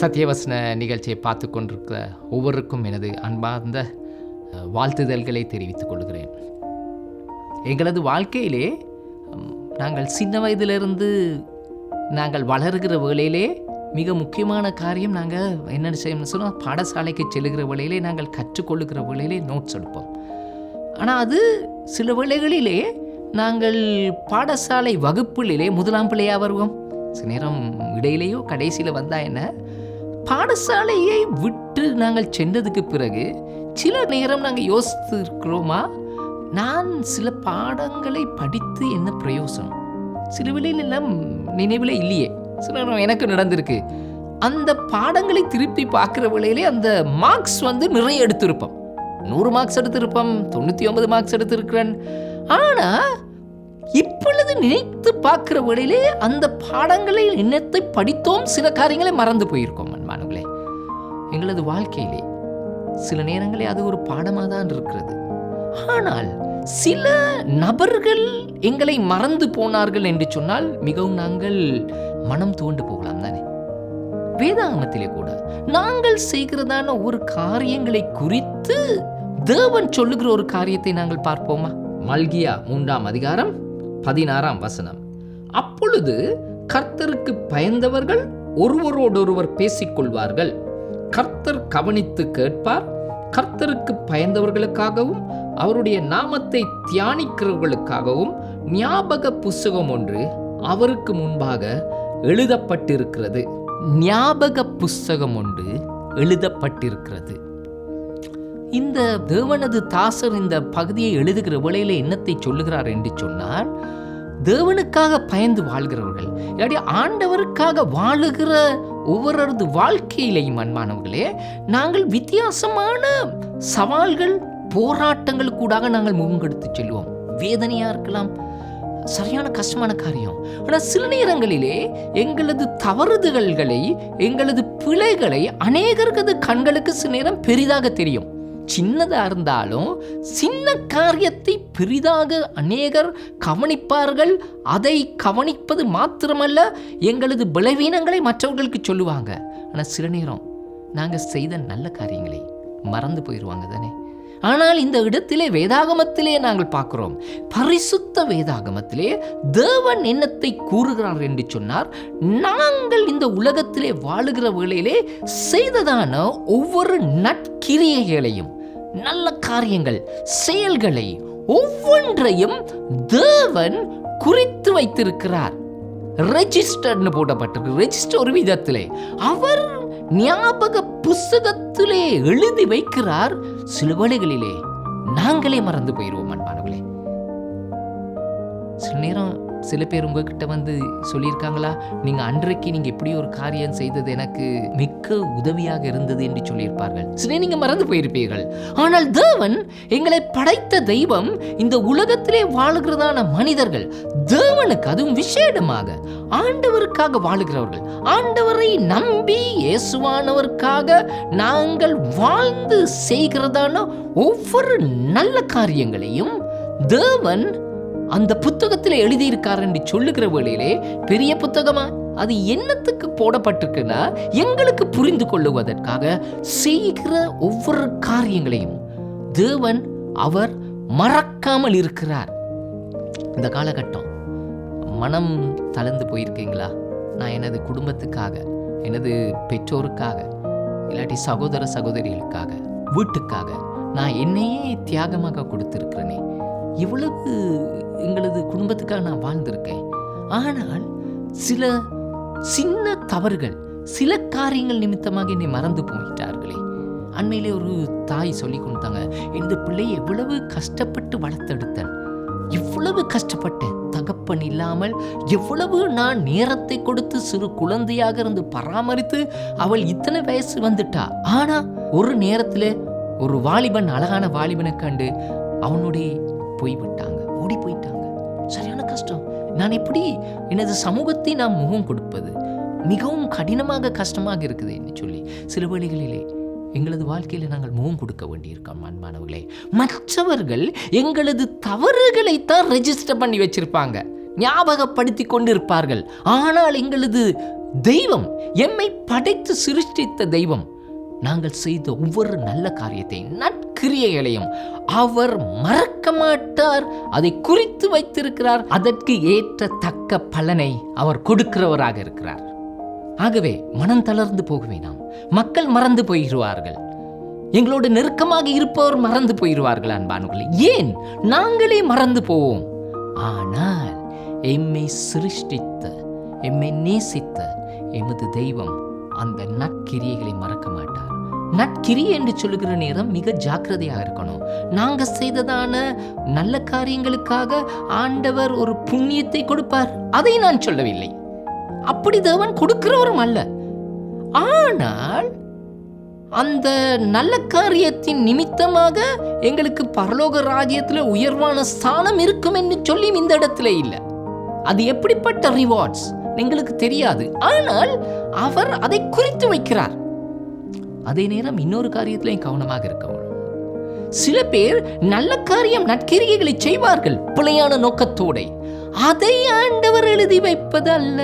சத்தியவசன நிகழ்ச்சியை பார்த்து கொண்டிருக்கிற ஒவ்வொருக்கும் எனது அன்பார்ந்த வாழ்த்துதல்களை தெரிவித்துக் கொள்கிறேன். எங்களது வாழ்க்கையிலே நாங்கள் சின்ன வயதிலிருந்து நாங்கள் வளர்கிற வேளையிலே மிக முக்கியமான காரியம் நாங்கள் என்னென்ன செய்யணும்னு சொன்னால் பாடசாலைக்கு செல்லுகிற வேளையிலே நாங்கள் கற்றுக்கொள்ளுகிற வேளையிலே நோட்ஸ் எடுப்போம். ஆனால் அது சில வேளைகளிலே நாங்கள் பாடசாலை வகுப்பிலே முதலாம் பிள்ளையாக வருவோம். சில நேரம் இடையிலேயோ கடைசியில் வந்தால் என்ன பாடசாலையை விட்டு நாங்கள் சென்றதுக்கு பிறகு சில நேரம் நாங்கள் யோசித்து இருக்கிறோமா நான் சில பாடங்களை படித்து என்ன பிரயோசனம்? சில வேளையில எல்லாம் நினைவில் இல்லையே. சில நேரம் எனக்கு நடந்திருக்கு. அந்த பாடங்களை திருப்பி பார்க்குற வேளையிலே அந்த மார்க்ஸ் வந்து நிறைய எடுத்திருப்போம். நூறு மார்க்ஸ் எடுத்திருப்போம் தொண்ணூற்றி ஒன்பது மார்க்ஸ் எடுத்திருக்கிறேன். ஆனால் இப்பொழுது நினைத்து பார்க்குற வேளையிலே அந்த பாடங்களை என்னத்தை படித்தோம் சில காரியங்களை மறந்து போயிருக்கோம். எங்களது வாழ்க்கையிலே சில நேரங்களே அது ஒரு பாடமாக தான் இருக்கிறது. ஆனால் சில நபர்கள் எங்களை மறந்து போனார்கள் என்று சொன்னால் மிகவும் நாங்கள் மனம் தூண்டு போகலாம் தானே. வேதாகமத்திலே கூட நாங்கள் செய்கிறதான ஒரு காரியங்களை குறித்து தேவன் சொல்லுகிற ஒரு காரியத்தை நாங்கள் பார்ப்போமா? மல்கியா மூன்றாம் அதிகாரம் பதினாறாம் வசனம். அப்பொழுது கர்த்தருக்கு பயந்தவர்கள் ஒருவரோடொருவர் பேசிக்கொள்வார்கள். கர்த்தர் கவனித்து கேட்பார். கர்த்தருக்கு பயந்தவர்களுக்காகவும் அவருடைய நாமத்தை தியானிக்கிறவர்களுக்காகவும் ஞாபக புஸ்தகம் ஒன்று அவருக்கு முன்பாக எழுதப்பட்டிருக்கிறது. ஞாபக புஸ்தகம் ஒன்று எழுதப்பட்டிருக்கிறது. இந்த தேவனது தாசர் இந்த பகுதியை எழுதுகிற வேளையில் என்னத்தை சொல்லுகிறார் என்று சொன்னால் தேவனுக்காக பயந்து வாழ்கிறவர்கள் இல்லாட்டி ஆண்டவருக்காக வாழுகிற ஒவ்வொருவரது வாழ்க்கையிலையும் அன்பானவர்களே நாங்கள் வித்தியாசமான சவால்கள் போராட்டங்கள் கூடாக நாங்கள் முகங்கெடுத்து செல்வோம். வேதனையாக இருக்கலாம் சரியான கஷ்டமான காரியம். ஆனால் சில நேரங்களிலே எங்களது தவறுதல்களை எங்களது பிழைகளை அநேகர்களது கண்களுக்கு சில நேரம் பெரிதாக தெரியும். சின்னதாக இருந்தாலும் சின்ன காரியத்தை பெரிதாக அநேகர் கவனிப்பார்கள். அதை கவனிப்பது மாத்திரமல்ல எங்களது பலவீனங்களை மற்றவர்களுக்கு சொல்லுவாங்க. ஆனால் சில நேரம் நாங்கள் செய்த நல்ல காரியங்களை மறந்து போயிடுவாங்க தானே. ஆனால் இந்த இடத்திலே வேதாகமத்திலே நாங்கள் பார்க்கிறோம். பரிசுத்த வேதாகமத்திலே தேவன் என்னத்தை கூறுகிறார் என்று சொன்னார். நாங்கள் இந்த உலகத்திலே வாழுகிற வேளையிலே செய்ததான ஒவ்வொரு நற்கிரியைகளையும் நல்ல காரியங்கள் செயல்களை ஒவ்வொன்றையும் தேவன் குறித்து வைத்திருக்கிறார். ரெஜிஸ்டர்னு போடப்பட்டிருக்கு. ரெஜிஸ்டர் ஒரு விதத்திலே. அவர் ஞாபக புஸ்தகத்திலே எழுதி வைக்கிறார். சில வேளைகளிலே நாங்களே மறந்து போயிடுவோம் அன்பானவர்களே. சில நேரம் சில பேர் உங்ககிட்ட வந்து சொல்லியிருக்காங்களா? நீங்க அன்றைக்கு நீங்க இப்படி ஒரு காரியம் செய்தது எனக்கு மிக்க உதவியாக இருந்தது என்று சொல்லியிருப்பார்கள். சில நீங்க மறந்து போயிருப்பீர்கள். ஆனால் தேவன் எங்களை படைத்த தெய்வம் இந்த உலகத்திலே வாழுகிறதான மனிதர்கள். தேவனுக்கு அதுவும் விசேடமாக ஆண்டவருக்காக வாழுகிறவர்கள். ஆண்டவரை நம்பி இயேசுவானவருக்காக நாங்கள் வாழ்ந்து செய்கிறதான ஒவ்வொரு நல்ல காரியங்களையும் தேவன் அந்த புத்தகத்தில் எழுதியிருக்கார் என்று சொல்லுகிற வேளையிலே பெரிய புத்தகமா? அது என்னத்துக்கு போடப்பட்டிருக்குன்னா எங்களுக்கு புரிந்து கொள்ளுவதற்காக செய்கிற ஒவ்வொரு காரியங்களையும் தேவன் அவர் மறக்காமல் இருக்கிறார். இந்த காலகட்டம் மனம் தளர்ந்து போயிருக்கீங்களா? நான் எனது குடும்பத்துக்காக எனது பெற்றோருக்காக இல்லாட்டி சகோதர சகோதரிகளுக்காக வீட்டுக்காக நான் என்னையே தியாகமாக கொடுத்துருக்கிறேனே. இவ்வளவு எங்களது குடும்பத்துக்காக நான் வாழ்ந்திருக்கேன். ஆனால் சில சின்ன தவறுகள் சில காரியங்கள் நிமித்தமாக என்னை மறந்து போயிட்டார்களே. அண்மையிலே ஒரு தாய் சொல்லி கொடுத்தாங்க இந்த பிள்ளை எவ்வளவு கஷ்டப்பட்டு வளர்த்தெடுத்தேன். இவ்வளவு கஷ்டப்பட்டேன் தகப்பன் இல்லாமல் எவ்வளவு நான் நேரத்தை கொடுத்து சிறு குழந்தையாக இருந்து பராமரித்து அவள் இத்தனை வயசு வந்துட்டா. ஆனா ஒரு நேரத்துல ஒரு வாலிபன் அழகான வாலிபனை கண்டு அவனுடைய போய்விட்டாங்க. ஓடி போயிட்டாங்க. சரியான கஷ்டம். நான் எப்படி எனது சமூகத்தை நான் முகம் கொடுப்பது? மிகவும் கடினமாக கஷ்டமாக இருக்குது என்று சொல்லி சில வேளைகளிலே எங்களது வாழ்க்கையில் நாங்கள் முகம் கொடுக்க வேண்டியிருக்கோம் அன்பானவர்களே. மற்றவர்கள் எங்களது தவறுகளைத்தான் ரெஜிஸ்டர் பண்ணி வச்சிருப்பாங்க. ஞாபகப்படுத்தி கொண்டு இருப்பார்கள் ஆனால் எங்களது தெய்வம் எம்மை படைத்து சிருஷ்டித்த தெய்வம் நாங்கள் செய்த ஒவ்வொரு நல்ல காரியத்தை நற்கிரியைகளையும் அவர் மறக்க மாட்டார். அதை குறித்து வைத்திருக்கிறார். அதற்கு ஏற்ற தக்க பலனை அவர் கொடுக்கிறவராக இருக்கிறார். ஆகவே மனம் தளர்ந்து போகவே நாம். மக்கள் மறந்து போயிடுவார்கள். எங்களோடு நெருக்கமாக இருப்பவர் மறந்து போயிடுவார்கள் அன்பானுகளே ஏன்? நாங்களே மறந்து போவோம். ஆனால் எம்மை சிருஷ்டித்த எம்மை நேசித்த எமது தெய்வம் அந்த நற்கிரியைகளை மறக்க மாட்டார். நற்கிரியை என்று சொல்லுகிற நேரம் மிக ஜாக்கிரதையாக இருக்கணும். நாங்கள் செய்ததான நல்ல காரியங்களுக்காக ஆண்டவர் ஒரு புண்ணியத்தை கொடுப்பார். அதை நான் சொல்லவில்லை. அப்படி தேவன் கொடுக்கிறவரும் அல்ல. ஆனால் அந்த நல்ல காரியத்தின் நிமித்தமாக எங்களுக்கு பரலோக ராஜ்யத்தில் உயர்வான ஸ்தானம் இருக்கும் என்று சொல்லி இந்த இடத்துல இல்லை. அது எப்படிப்பட்ட ரிவார்ட்ஸ் எங்களுக்கு தெரியாது. ஆனால் அவர் அதை குறித்து வைக்கிறார். அதே நேரம் இன்னொரு காரியத்திலையும் கவனமாக இருக்க சில பேர் நல்ல காரியம் நற்கிரியைகளை செய்வார்கள் பிழையான நோக்கத்தோட. அதை ஆண்டவர் எழுதி வைப்பது அல்ல.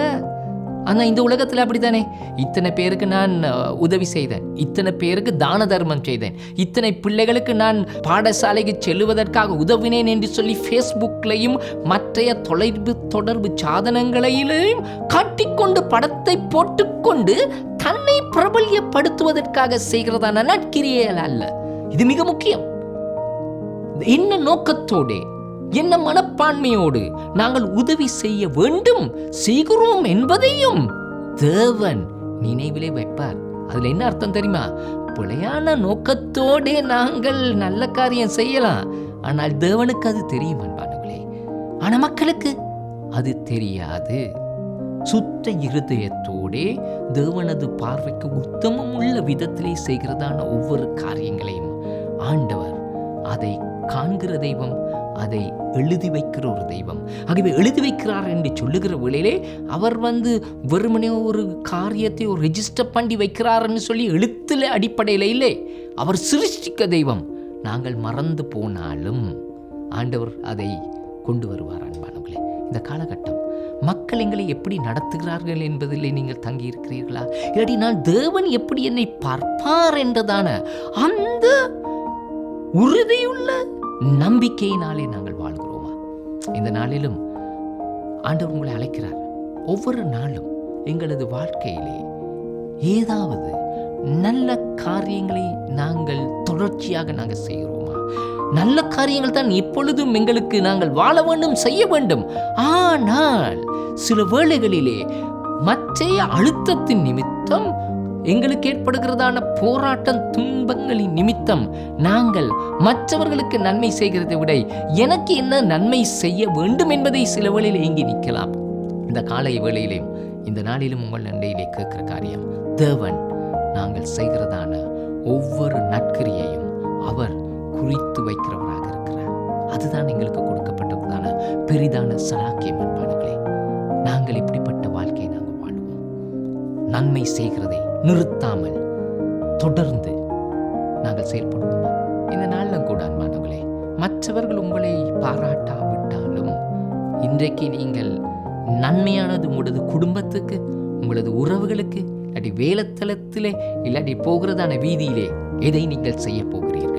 ஆனால் இந்த உலகத்தில் அப்படித்தானே? இத்தனை பேருக்கு நான் உதவி செய்தேன். இத்தனை பேருக்கு தான தர்மம் செய்தேன். இத்தனை பிள்ளைகளுக்கு நான் பாடசாலைக்கு செல்லுவதற்காக உதவினேன் என்று சொல்லி ஃபேஸ்புக்லையும் மற்றைய தொலைவு தொடர்பு சாதனங்களிலும் காட்டிக்கொண்டு படத்தை போட்டுக்கொண்டு தன்னை பிரபல்யப்படுத்துவதற்காக செய்கிறதான நட்கிரியல் அல்ல. இது மிக முக்கியம். என்ன நோக்கத்தோடு என்ன மனப்பான்மையோடு நாங்கள் உதவி செய்ய வேண்டும் செய்கிறோம் என்பதையும் தேவன் நினைவிலே வைப்பார். அதுல என்ன அர்த்தம் தெரியுமா? பிழையான நோக்கத்தோடே நாங்கள் நல்ல காரியம் செய்யலாம். ஆனால் தேவனுக்கு அது தெரியும் அன்பானங்களே ஆனா மக்களுக்கு அது தெரியாது. சுத்த இருதயத்தோடே தேவனது பார்வைக்கு உத்தமம் உள்ள விதத்திலே செய்கிறதான ஒவ்வொரு காரியங்களையும் ஆண்டவர் அதை காண்கிற தெய்வம் அதை எழுதி வைக்கிற ஒரு தெய்வம். ஆகவே எழுதி வைக்கிறார் என்று சொல்லுகிற வேளையிலே அவர் வந்து வெறுமனே ஒரு காரியத்தை ஒரு ரெஜிஸ்டர் பண்ணி வைக்கிறாருன்னு சொல்லி எழுத்துல அடிப்படையில் இல்லை அவர் சிருஷ்டிக்க தெய்வம். நாங்கள் மறந்து போனாலும் ஆண்டவர் அதை கொண்டு வருவார் அன்பானவர்களே. இந்த காலகட்டம் மக்கள் எங்களை எப்படி நடத்துகிறார்கள் என்பதிலே நீங்கள் தங்கி இருக்கிறீர்களா இல்லாட்டி நான் தேவன் எப்படி என்னை பார்ப்பார் என்றதான அந்த உறுதியுள்ள நம்பிக்கையினாலே நாங்கள் வாழ்கிறோமா? இந்த நாளிலும் ஆண்டவர் உங்களை அழைக்கிறார். ஒவ்வொரு நாளும் எங்களது வாழ்க்கையிலே ஏதாவது நல்ல காரியங்களை நாங்கள் தொடர்ச்சியாக நாங்கள் செய்கிறோமா? நல்ல காரியங்கள் தான் இப்பொழுதும் எங்களுக்கு நாங்கள் வாழ வேண்டும் செய்ய வேண்டும். ஆனால் சில வேளைகளிலே மற்றைய அழுத்தத்தின் நிமித்தம் எங்களுக்கு ஏற்படுகிறதான போராட்டம் துன்பங்களின் நிமித்தம். நாங்கள் மற்றவர்களுக்கு நன்மை செய்கிறதை விட எனக்கு என்ன நன்மை செய்ய வேண்டும் என்பதை சில வேளையில் ஏங்கி நிற்கலாம். இந்த காலை வேளையிலும் இந்த நாளிலும் உங்கள் நன்றியிலே கேட்கிற காரியம் தேவன் நாங்கள் செய்கிறதான ஒவ்வொரு நற்கிரியையும் அவர் குறித்து வைக்கிறவராக இருக்கிறார். அதுதான் எங்களுக்கு கொடுக்கப்பட்டதான பெரிதான சலாக்கியம் அன்பானங்களே நாங்கள் இப்படிப்பட்ட வாழ்க்கையை நாங்கள் வாழ்வோம். நன்மை செய்கிறதை நிறுத்தாமல் தொடர்ந்து நாங்கள் செயல்படுவோமா? இந்த நாளில் கூட அன்பானவர்களே மற்றவர்கள் உங்களை பாராட்டாவிட்டாலும் இன்றைக்கு நீங்கள் நன்மையானது உங்களது குடும்பத்துக்கு உங்களது உறவுகளுக்கு இல்லாட்டி வேலைத்தளத்திலே இல்லாட்டி போகிறதான வீதியிலே எதை நீங்கள் செய்ய போகிறீர்கள்?